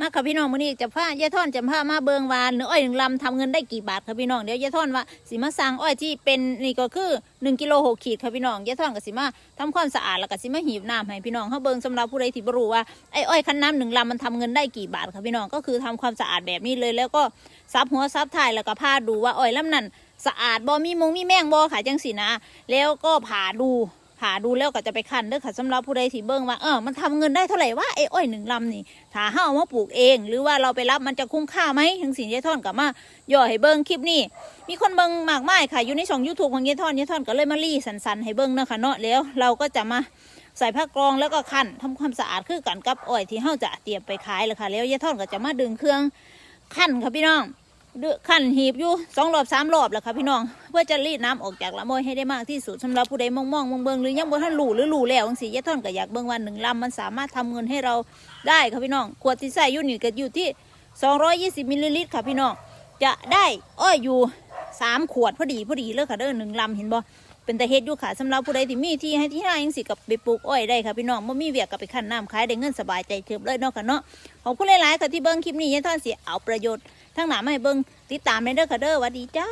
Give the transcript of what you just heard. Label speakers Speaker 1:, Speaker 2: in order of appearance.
Speaker 1: มาค่ะพี่น้องมื้อนี้จะพายายท่อนจะพามาเบิงวานหรืออ้อยหนึ่งลำทำเงินได้กี่บาทค่ะพี่น้องเดี๋ยวยายท่อนว่าสิมาสั่งอ้อยที่เป็นนี่ก็คือ1กิโลหกขีดค่ะพี่น้องยายท่อนก็สิมาทำความสะอาดแล้วก็สิมาหีบน้ำให้พี่น้องเขาเบิงสำหรับผู้ใดที่บรู้ว่าไอ้อ้อยคันน้ำหนึ่งลำมันทำเงินได้กี่บาทค่ะพี่น้องก็คือทำความสะอาดแบบนี้เลย แล้วก็ซับหัวซับท้ายแล้วก็พาดูว่าอ้อยลำนั้นสะอาดบ่มีมงมีแมงบ่ค่ะจังสินะ แล้วก็ผ่าดู ผาดูแล้วก็จะไปคันเด้อค่ะสำหรับผู้ใดที่เบิ่งว่าเออมันทำเงินได้เท่าไหร่ว่าไอ้อ้อยหนึ่งลำนี่ถ้าเฮาเอามาปลูกเอง หรือว่าเราไปรับมันจะคุ้มค่าไหมถึงสินยายท่อนกลับมาย่อให้เบิ่งคลิปนี้ มีคนเบิ่งมากมายค่ะอยู่ในช่อง YouTube ของยายท่อนยายท่อนก็เลยมารีสันๆให้เบิ่งเนาะค่ะเนาะแล้วเราก็จะมาใส่ผ้ากรองแล้วก็คั้นทำความสะอาดคือกันกับอ้อยที่เฮาจะเตรียมไปขายเลยค่ะ แล้วยายท่อนก็จะมาดึงเครื่องคั้นค่ะพี่น้อง ขั้นหีบอยู่สองรอบสามรอบแล้วค่ะพี่น้อง เพื่อจะรีดน้ำออกจากละมอยให้ได้มากที่สุดสำหรับผู้ใดมองมองมองเบิงหรือยังบ่ท่านหลู่หรือหลู่แล้วจังสิยายท่อนก็อยากเบิงวันหนึ่งลำมันสามารถทำเงินให้เราได้ค่ะพี่น้องขวดที่ใส่ยู่นี่ก็อยู่ที่ 220มิลลิลิตรค่ะพี่น้องจะได้อ้อยอยู่สามขวดพอดีพอดีเลยค่ะเด้อหนึ่งลำเห็นบ่ เป็นแต่เฮ็ดอยู่ค่ะสำหรับผู้ใดที่มีที่ให้ที่นายังสิกับไปปลูกอ้อยได้ค่ะพี่น้องบ่มีเวียกกับไปขั้นน้ำขายได้เงินสบายใจเถิบเลยเนาะค่ะเนาะขอบคุณหลายๆค่ะที่เบิ้งคลิปนี้ยันท่านสิเอาประโยชน์ทั้งหนามาให้เบิ้งติดตามในเด้อค่ะเด้อสวัสดีจ้า